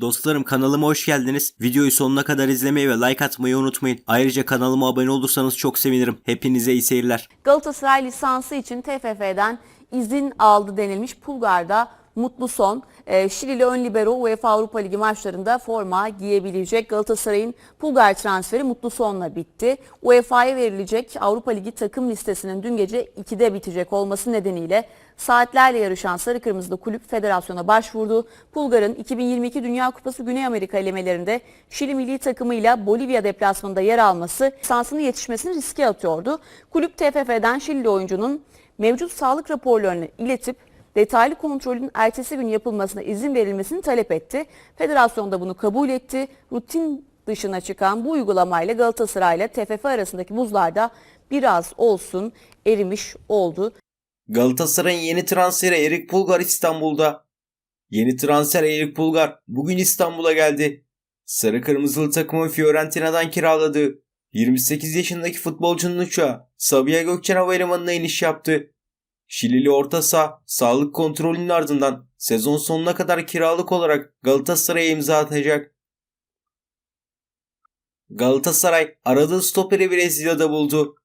Dostlarım kanalıma hoş geldiniz. Videoyu sonuna kadar izlemeyi ve like atmayı unutmayın. Ayrıca kanalıma abone olursanız çok sevinirim. Hepinize iyi seyirler. Galatasaray lisansı için TFF'den izin aldı denilmiş Pulgar'da mutlu son. Ee, Şilili ön libero UEFA Avrupa Ligi maçlarında forma giyebilecek. Galatasaray'ın Pulgar transferi mutlu sonla bitti. UEFA'ya verilecek Avrupa Ligi takım listesinin dün gece 2'de bitecek olması nedeniyle saatlerle yarışan Sarı Kırmızılı Kulüp Federasyon'a başvurdu. Pulgar'ın 2022 Dünya Kupası Güney Amerika elemelerinde Şili milli takımıyla Bolivya deplasmanında yer alması lisansının yetişmesini riske atıyordu. Kulüp TFF'den Şilili oyuncunun mevcut sağlık raporlarını iletip detaylı kontrolün ertesi gün yapılmasına izin verilmesini talep etti. Federasyon da bunu kabul etti. Rutin dışına çıkan bu uygulamayla Galatasaray ile TFF arasındaki buzlarda biraz olsun erimiş oldu. Galatasaray'ın yeni transferi Erik Pulgar İstanbul'da. Yeni transfer Erik Pulgar bugün İstanbul'a geldi. Sarı Kırmızılı takımı Fiorentina'dan kiraladı. 28 yaşındaki futbolcunun uçağı Sabiha Gökçen Havalimanı'na iniş yaptı. Şilili orta saha sağlık kontrolünün ardından sezon sonuna kadar kiralık olarak Galatasaray'a imza atacak. Galatasaray aradığı stoperi Brezilya'da buldu.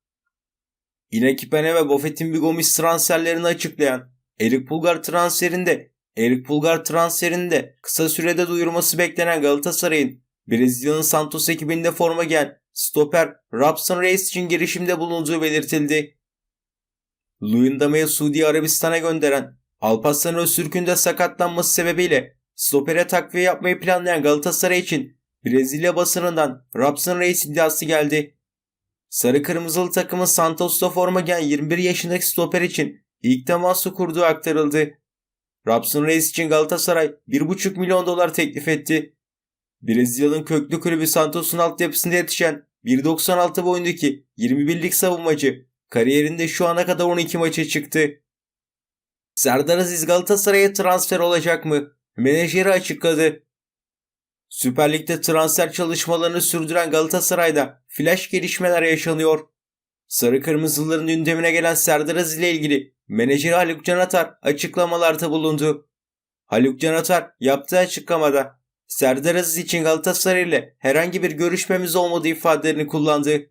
Inaki Pene ve Buffett'in Gomis transferlerini açıklayan Erik Pulgar transferinde Erik Pulgar transferinde kısa sürede duyurması beklenen Galatasaray'ın Brezilya'nın Santos ekibinde forma giyen stoper Robson Reis için girişimde bulunduğu belirtildi. Luyendama'yı Suudi Arabistan'a gönderen Alparslan Öztürk'ün de sakatlanması sebebiyle stopere takviye yapmayı planlayan Galatasaray için Brezilya basınından Robson Reis iddiası geldi. Sarı Kırmızılı takımın Santos'ta forma giyen 21 yaşındaki stoper için ilk teması kurduğu aktarıldı. Robson Reis için Galatasaray 1,5 milyon dolar teklif etti. Brezilya'nın köklü kulübü Santos'un altyapısında yetişen 1.96 boyundaki 21'lik savunmacı kariyerinde şu ana kadar 12 maça çıktı. Serdar Aziz Galatasaray'a transfer olacak mı? Menajeri açıkladı. Süper Lig'de transfer çalışmalarını sürdüren Galatasaray'da flash gelişmeler yaşanıyor. Sarı Kırmızıların gündemine gelen Serdar Aziz ile ilgili menajeri Haluk Canatar açıklamalarda bulundu. Haluk Canatar yaptığı açıklamada Serdar Aziz için Galatasaray ile herhangi bir görüşmemiz olmadığı ifadelerini kullandı.